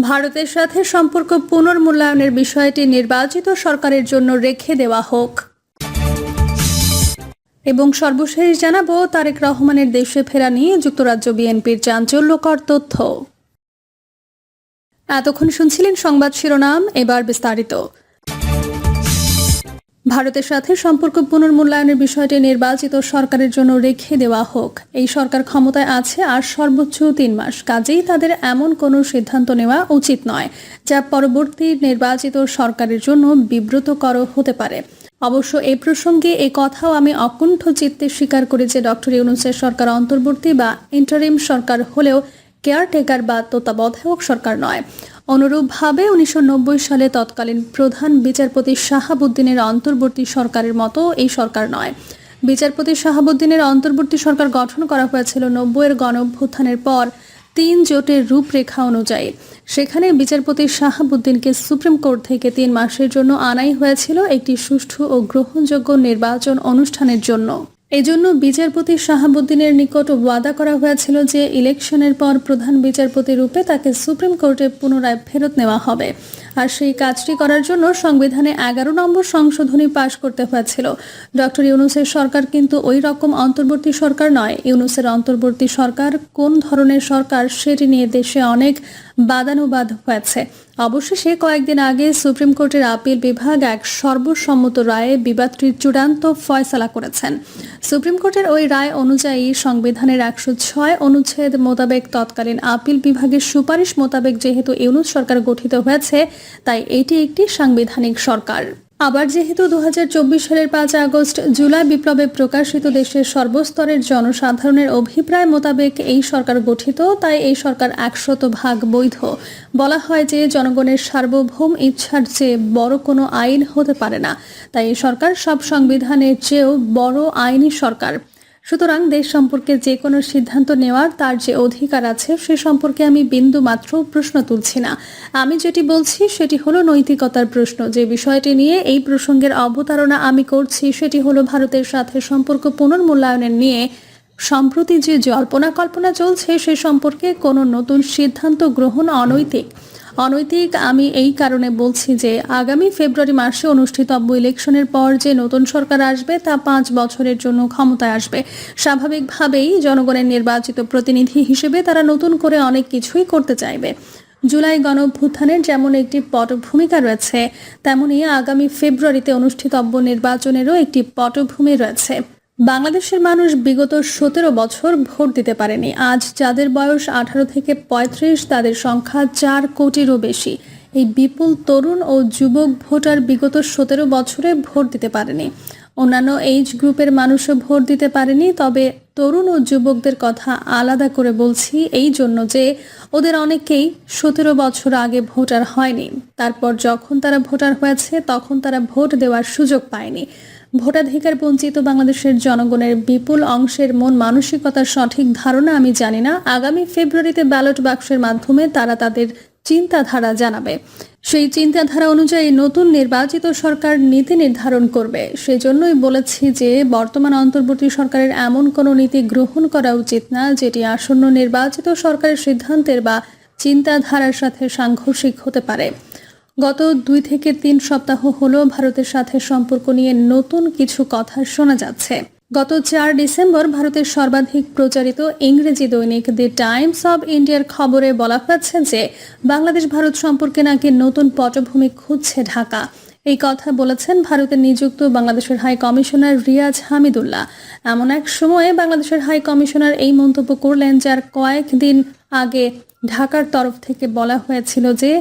ভারতের সাথে সম্পর্ক পুনর্মূল্যায়নের বিষয়টি নির্বাচিত সরকারের জন্য রেখে দেওয়া হোক। এবং সর্বশেষ জানাব, তারেক রহমানের দেশে ফেরা নিয়ে যুক্তরাজ্য বিএনপির চাঞ্চল্যকর তথ্য। এতক্ষণ শুনছিলেন সংবাদ শিরোনাম, এবার বিস্তারিত। ভারতের সাথে সম্পর্ক পুনর্মূল্যায়নের বিষয়টি নির্বাচিত সরকারের জন্য রেখে দেওয়া হোক। এই সরকার ক্ষমতায় আছে আর সর্বোচ্চ তিন মাস। কাজেই তাদের এমন কোনো সিদ্ধান্ত নেওয়া উচিত নয়, যা পরবর্তী নির্বাচিত সরকারের জন্য বিব্রতকর হতে পারে। অবশ্য এই প্রসঙ্গে এই কথাও আমি অকুণ্ঠ চিত্তে স্বীকার করি যে ডক্টর ইউনুসের সরকার অন্তর্বর্তী বা ইন্টারিম সরকার হলেও কেয়ারটেকার বা তত্ত্বাবধায়ক সরকার নয়। অনুরূপভাবে উনিশশো নব্বই সালে তৎকালীন প্রধান বিচারপতি শাহাবুদ্দিনের অন্তর্বর্তী সরকারের মতো এই সরকার নয়। বিচারপতি শাহাবুদ্দিনের অন্তর্বর্তী সরকার গঠন করা হয়েছিল নব্বইয়ের গণভ্যুত্থানের পর তিন জোটের রূপরেখা অনুযায়ী। সেখানে বিচারপতি শাহাবুদ্দিনকে সুপ্রিম কোর্ট থেকে তিন মাসের জন্য আনাই হয়েছিল একটি সুষ্ঠু ও গ্রহণযোগ্য নির্বাচন অনুষ্ঠানের জন্য। এজন্য বিচারপতি শাহাবুদ্দিনের নিকট ওয়াদা করা হয়েছিল যে ইলেকশনের পর প্রধান বিচারপতি রূপে তাকে সুপ্রিম কোর্টে পুনরায় ফেরত নেওয়া হবে। আর সেই কাজটি করার জন্য সংবিধানে এগারো নম্বর সংশোধনী পাশ করতে হয়েছিল। ডক্টর ইউনুসের সরকার কিন্তু ওই রকম অন্তর্বর্তী সরকার নয়। ইউনুসের অন্তর্বর্তী সরকার কোন ধরনের সরকার সেটি নিয়ে দেশে অনেক বাদানুবাদ হয়েছে। অবশেষে কয়েকদিন আগে সুপ্রিম কোর্টের আপিল বিভাগ এক সর্বসম্মত রায়ে বিবাদটির চূড়ান্ত ফয়সালা করেছেন। সুপ্রিম কোর্টের ওই রায় অনুযায়ী সংবিধানের একশো ছয় অনুচ্ছেদ মোতাবেক তৎকালীন আপিল বিভাগের সুপারিশ মোতাবেক যেহেতু ইউনুস সরকার গঠিত হয়েছে, তাই এটি একটি সাংবিধানিক সরকার। আবার যেহেতু দু হাজার চব্বিশ সালের পাঁচ আগস্ট জুলাই বিপ্লবে প্রকাশিত দেশের সর্বস্তরের জনসাধারণের অভিপ্রায় মোতাবেক এই সরকার গঠিত, তাই এই সরকার একশত ভাগ বৈধ। বলা হয় যে জনগণের সার্বভৌম ইচ্ছার চেয়ে বড় কোনো আইন হতে পারে না। তাই এই সরকার সব সংবিধানের চেয়েও বড় আইনি সরকার। সুতরাং দেশ সম্পর্কে যে কোনো সিদ্ধান্ত নেওয়ার তার যে অধিকার আছে, সে সম্পর্কে আমি বিন্দু মাত্র প্রশ্ন তুলছি না। আমি যেটি বলছি, সেটি হলো নৈতিকতার প্রশ্ন। যে বিষয়টি নিয়ে এই প্রসঙ্গের অবতারণা আমি করছি, সেটি হলো ভারতের সাথে সম্পর্ক পুনর্মূল্যায়নের নিয়ে। সম্প্রতি যে জল্পনা কল্পনা চলছে, সে সম্পর্কে কোনো নতুন সিদ্ধান্ত গ্রহণ অনৈতিক। অনৈতিক, আমি এই কারণে বলছি যে আগামী ফেব্রুয়ারি মাসে অনুষ্ঠিতব্য ইলেকশনের পর যে নতুন সরকার আসবে তা পাঁচ বছরের জন্য ক্ষমতায় আসবে। স্বাভাবিকভাবেই জনগণের নির্বাচিত প্রতিনিধি হিসেবে তারা নতুন করে অনেক কিছুই করতে চাইবে। জুলাই গণভ্যুত্থানের যেমন একটি পটভূমিকা রয়েছে, তেমনি আগামী ফেব্রুয়ারিতে অনুষ্ঠিতব্য নির্বাচনেরও একটি পটভূমি রয়েছে। বাংলাদেশের মানুষ বিগত সতেরো বছর ভোট দিতে পারেনি। আজ যাদের বয়স আঠারো থেকে পঁয়ত্রিশ, তাদের সংখ্যা চার কোটিরও বেশি। এই বিপুল তরুণ ও যুবক ভোটার বিগত সতেরো বছরে ভোট দিতে পারেনি। অন্যান্য এইজ গ্রুপের মানুষও ভোট দিতে পারেনি, তবে তরুণ ও যুবকদের কথা আলাদা করে বলছি এই জন্য যে ওদের অনেকেই সতেরো বছর আগে ভোটার হয়নি। তারপর যখন তারা ভোটার হয়েছে, তখন তারা ভোট দেওয়ার সুযোগ পায়নি। ভোটাধিকার বঞ্চিত বাংলাদেশের জনগণের বিপুল অংশের মন মানসিকতার সঠিক ধারণা আমি জানি না। আগামী ফেব্রুয়ারিতে ব্যালট বাক্সের মাধ্যমে তারা তাদের চিন্তাধারা জানাবে। সেই চিন্তাধারা অনুযায়ী নতুন নির্বাচিত সরকার নীতি নির্ধারণ করবে। সেজন্যই বলেছি যে, বর্তমান অন্তর্বর্তী সরকারের এমন কোনো নীতি গ্রহণ করা উচিত না, যেটি আসন্ন নির্বাচিত সরকারের সিদ্ধান্তের বা চিন্তাধারার সাথে সাংঘর্ষিক হতে পারে। গত দুই থেকে তিন সপ্তাহ হলো ভারতের সাথে সম্পর্ক নিয়ে নতুন কিছু কথা শোনা যাচ্ছে। গত চার ডিসেম্বর ভারতের সর্বাধিক প্রচারিত ইংরেজি দৈনিক দি টাইমস অব ইন্ডিয়ার খবরে বলা হয়েছে যে, বাংলাদেশ ভারত সম্পর্কে নাকি নতুন পটভূমি খুঁজছে ঢাকা। এই কথা বলেছেন ভারতের নিযুক্ত বাংলাদেশের হাই কমিশনার রিয়াজ হামিদুল্লাহ। এমন এক সময়ে বাংলাদেশের হাই কমিশনার এই মন্তব্য করলেন, যার কয়েকদিন আগে ঢাকার তরফ থেকে বলা হয়েছিল যে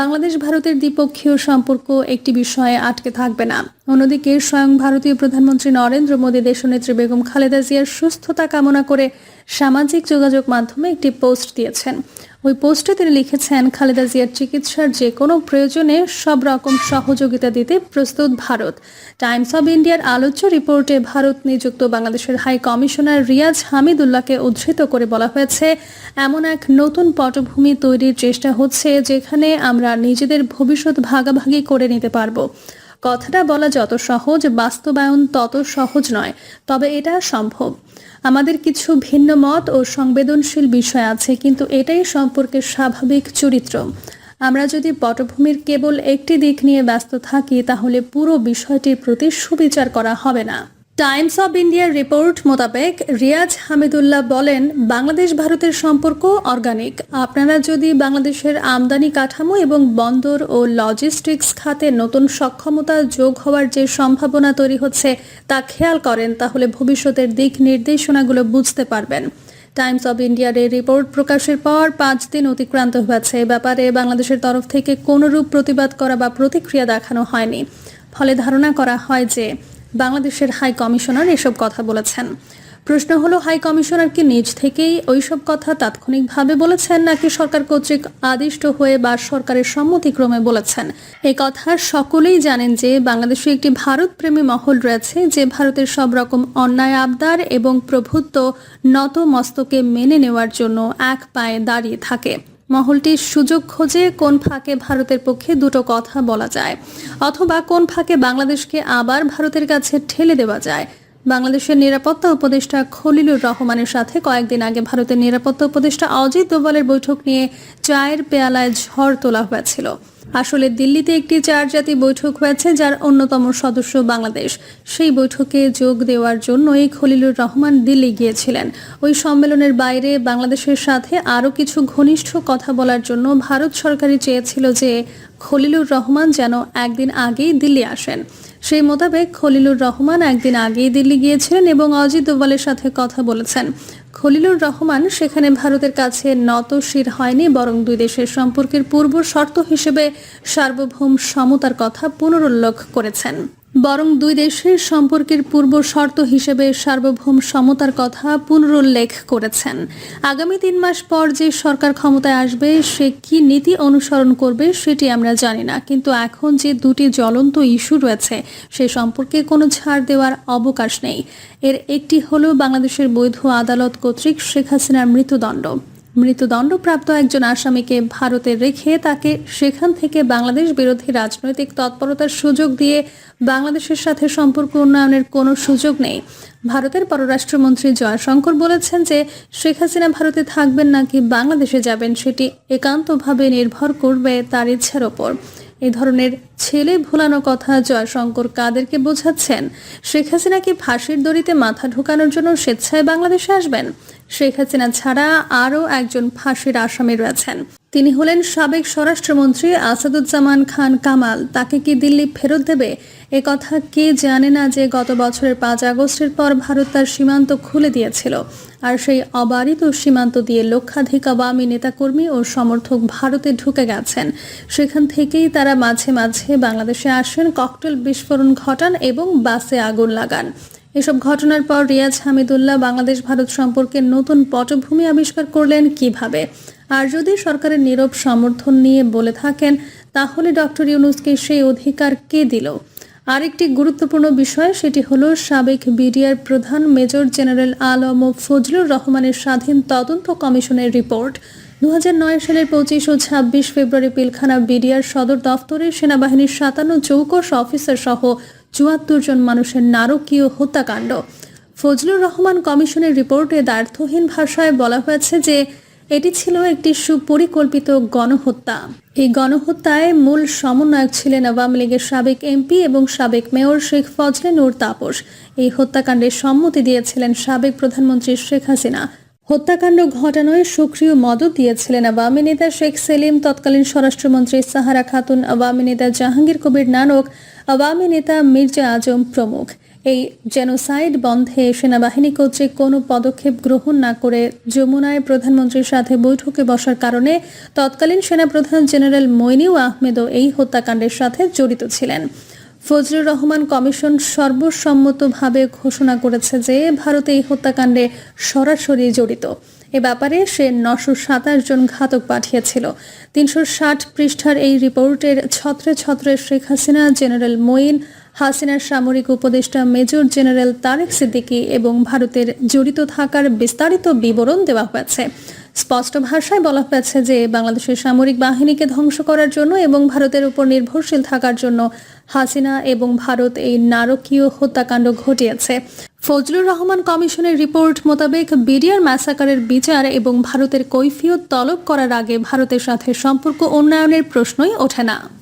বাংলাদেশ ভারতের দ্বিপক্ষীয় সম্পর্ক একটি বিষয়ে আটকে থাকবে না। অন্যদিকে স্বয়ং ভারতীয় প্রধানমন্ত্রী নরেন্দ্র মোদী, দেশনেত্রী বেগম খালেদা জিয়ার সুস্থতা কামনা করে সামাজিক যোগাযোগ মাধ্যমে একটি পোস্ট দিয়েছেন। ওই পোস্টে তিনি লিখেছেন, খালেদা জিয়ার চিকিৎসার যে কোনো প্রয়োজনে সব রকম সহযোগিতা দিতে প্রস্তুত ভারত। টাইমস অব ইন্ডিয়ার আলোচ্য রিপোর্টে ভারত নিযুক্ত বাংলাদেশের হাই কমিশনার রিয়াজ হামিদুল্লাহকে উদ্ধৃত করে বলা হয়েছে, এমন এক নতুন পটভূমি তৈরির চেষ্টা হচ্ছে যেখানে আমরা নিজেদের ভবিষ্যৎ ভাগাভাগি করে নিতে পারব। কথাটা বলা যত সহজ, বাস্তবায়ন তত সহজ নয়, তবে এটা সম্ভব। আমাদের কিছু ভিন্ন মত ও সংবেদনশীল বিষয় আছে, কিন্তু এটাই সম্পর্কে স্বাভাবিক চরিত্র। আমরা যদি পটভূমির কেবল একটি দিক নিয়ে ব্যস্ত থাকি, তাহলে পুরো বিষয়টির প্রতি সুবিচার করা হবে না। টাইমস অব ইন্ডিয়ার রিপোর্ট মোতাবেক রিয়াজ হামিদুল্লাহ বলেন, বাংলাদেশ ভারতের সম্পর্ক অর্গানিক। আপনারা যদি বাংলাদেশের আমদানি কাঠামো এবং বন্দর ও লজিস্টিক্স খাতে নতুন সক্ষমতা যোগ হওয়ার যে সম্ভাবনা তৈরি হচ্ছে, তা খেয়াল করেন, তাহলে ভবিষ্যতের দিক নির্দেশনাগুলো বুঝতে পারবেন। টাইমস অব ইন্ডিয়ার এই রিপোর্ট প্রকাশের পর পাঁচ দিন অতিক্রান্ত হয়েছে। এ ব্যাপারে বাংলাদেশের তরফ থেকে কোনরূপ প্রতিবাদ করা বা প্রতিক্রিয়া দেখানো হয়নি। ফলে ধারণা করা হয় যে বাংলাদেশের হাই কমিশনার এসব কথা বলেছেন। প্রশ্ন হলো হাই কমিশনার কি নিজ থেকেই ওইসব কথা তাৎক্ষণিকভাবে বলেছেন, নাকি সরকার কর্তৃক আদিষ্ট হয়ে বা সরকারের সম্মতিক্রমে বলেছেন? এই কথা সকলেই জানেন যে বাংলাদেশে একটি ভারত প্রেমী মহল রয়েছে, যে ভারতের সব রকম অন্যায় আবদার এবং প্রভুত্ব নত মস্তকে মেনে নেওয়ার জন্য এক পায়ে দাঁড়িয়ে থাকে। মহলটির সুযোগ খোঁজে কোন ফাঁকে ভারতের পক্ষে দুটো কথা বলা যায়, অথবা কোন ফাঁকে বাংলাদেশকে আবার ভারতের কাছে ঠেলে দেওয়া যায়। বাংলাদেশের নিরাপত্তা উপদেষ্টা খলিলুর রহমানের সাথে কয়েকদিন আগে ভারতের নিরাপত্তা উপদেষ্টা অজিত দোভালের বৈঠক নিয়ে চায়ের পেয়ালায় ঝড় তোলা হয়েছিল। আসলে দিল্লিতে একটি চার জাতি বৈঠক হয়েছে, যার অন্যতম সদস্য বাংলাদেশ। সেই বৈঠকে যোগ দেওয়ার জন্যই খলিলুর রহমান দিল্লি গিয়েছিলেন। ওই সম্মেলনের বাইরে বাংলাদেশের সাথে আরও কিছু ঘনিষ্ঠ কথা বলার জন্য ভারত সরকারই চেয়েছিল যে খলিলুর রহমান যেন একদিন আগেই দিল্লি আসেন। সেই মোতাবেক খলিলুর রহমান একদিন আগেই দিল্লি গিয়েছিলেন এবং অজিত দোভালের সাথে কথা বলেছেন। খলিলুর রহমান সেখানে ভারতের কাছে নত শির হয়নি, বরং দুই দেশের সম্পর্কের পূর্ব শর্ত হিসেবে সার্বভৌম সমতার কথা পুনরুল্লেখ করেছেন। বরং দুই দেশের সম্পর্কের পূর্ব শর্ত হিসেবে সার্বভৌম সমতার কথা পুনরুল্লেখ করেছেন। আগামী তিন মাস পর যে সরকার ক্ষমতায় আসবে, সে কি নীতি অনুসরণ করবে সেটি আমরা জানি না। কিন্তু এখন যে দুটি জ্বলন্ত ইস্যু রয়েছে, সে সম্পর্কে কোনো ছাড় দেওয়ার অবকাশ নেই। এর একটি হল বাংলাদেশের বৈধ আদালত কর্তৃক শেখ হাসিনার মৃত্যুদণ্ড। মৃত্যুদণ্ডপ্রাপ্ত একজন আসামিকে ভারতে রেখে তাকে সেখান থেকে বাংলাদেশ বিরোধী রাজনৈতিক তৎপরতার সুযোগ দিয়ে বাংলাদেশের সাথে সম্পর্ক উন্নয়নের কোনো সুযোগ নেই। ভারতের পররাষ্ট্রমন্ত্রী জয়শঙ্কর বলেছেন যে শেখ হাসিনা ভারতে থাকবেন নাকি বাংলাদেশে যাবেন সেটি একান্তভাবে নির্ভর করবে তার ইচ্ছার ওপর। এ ধরনের ছেলে ভুলানো কথা জয়শঙ্কর কাদেরকে বোঝাচ্ছেন। শেখ হাসিনা কি ফাঁসির দড়িতে মাথা ঢোকানোর জন্য স্বেচ্ছায় বাংলাদেশে আসবেন? শেখ হাসিনা ছাড়া আরও একজন ফাঁসির আসামি রয়েছেন। তিনি হলেন সাবেক স্বরাষ্ট্রমন্ত্রী আসাদুজ্জামান খান কামাল। তাকে কি দিল্লি ফেরত দেবে? এ কথা কে জানে না যে গত বছরের পাঁচ আগস্টের পর ভারত তার সীমান্ত খুলে দিয়েছিল। আর সেই অবারিত সীমান্ত দিয়ে লক্ষাধিক আওয়ামী নেতাকর্মী ও সমর্থক ভারতে ঢুকে গেছেন। সেখান থেকেই তারা মাঝে মাঝে বাংলাদেশে আসেন, ককটেল বিস্ফোরণ ঘটান এবং বাসে আগুন লাগান। এসব ঘটনার পর রিয়াজ হামিদুল্লাহ বাংলাদেশ ভারত সম্পর্কে নতুন পটভূমি আবিষ্কার করলেন কীভাবে? আর যদি সরকারের নীরব সমর্থন নিয়ে বলে থাকেন, তাহলে ডক্টর ইউনুসকে সেই অধিকার কে দিল? আরেকটি গুরুত্বপূর্ণ বিষয় সেটি হলো, সাবেক বিডিআর প্রধান মেজর জেনারেল আলম ফজলুর রহমানের স্বাধীন তদন্ত কমিশনের রিপোর্ট। দু হাজার নয় সালের পঁচিশ ও ছাব্বিশ ফেব্রুয়ারি পিলখানা বিডিআর সদর দফতরে সেনাবাহিনীর সাতান্ন চৌকস অফিসার সহ চুয়াত্তর জন মানুষের নারকীয় হত্যাকাণ্ড। ফজলুর রহমান কমিশনের রিপোর্টে দ্বার্থহীন ভাষায় বলা হয়েছে যে এটি ছিল একটি সুপরিকল্পিত গণহত্যা। এই গণহত্যায় মূল সমন্বয়ক ছিলেন আওয়ামী লীগের সাবেক এমপি এবং সাবেক মেয়র শেখ ফজলে নূর তাপস। এই হত্যাকাণ্ডের সম্মতি দিয়েছিলেন সাবেক প্রধানমন্ত্রী শেখ হাসিনা। হত্যাকাণ্ড ঘটানোয় সক্রিয় মদত দিয়েছিলেন আওয়ামী নেতা শেখ সেলিম, তৎকালীন স্বরাষ্ট্রমন্ত্রী সাহারা খাতুন, আওয়ামী নেতা জাহাঙ্গীর কবির নানক, আওয়ামী নেতা মির্জা আজম প্রমুখ। এই জেনোসাইড বন্ধে সেনাবাহিনী কর্তৃক কোনো পদক্ষেপ গ্রহণ না করে যমুনায় প্রধানমন্ত্রীর সাথে বৈঠকে বসার কারণে তৎকালীন সেনাপ্রধান জেনারেল মইনিউ আহমেদও এই হত্যাকাণ্ডের সাথে জড়িত ছিলেন। ফজলুর রহমান কমিশন সর্বসম্মতভাবে ঘোষণা করেছে যে ভারতে এই হত্যাকাণ্ডে সরাসরি জড়িত। এ ব্যাপারে সে নশো সাতাশ জন ঘাতক পাঠিয়েছিল। তিনশো ষাট পৃষ্ঠার এই রিপোর্টের ছত্রে ছত্রে শেখ হাসিনা, জেনারেল মঈন হাসিনার সামরিক উপদেষ্টা মেজর জেনারেল তারেক সিদ্দিকী এবং ভারতের জড়িত থাকার বিস্তারিত বিবরণ দেওয়া হয়েছে। স্পষ্ট ভাষায় বলা হয়েছে যে, বাংলাদেশের সামরিক বাহিনীকে ধ্বংস করার জন্য এবং ভারতের উপর নির্ভরশীল থাকার জন্য হাসিনা এবং ভারত এই নারকীয় হত্যাকাণ্ড ঘটিয়েছে। ফজলুর রহমান কমিশনের রিপোর্ট মোতাবেক বিডিআর ম্যাসাকারের বিচার এবং ভারতের কৈফিয়ত তলব করার আগে ভারতের সাথে সম্পর্ক উন্নয়নের প্রশ্নই ওঠে না।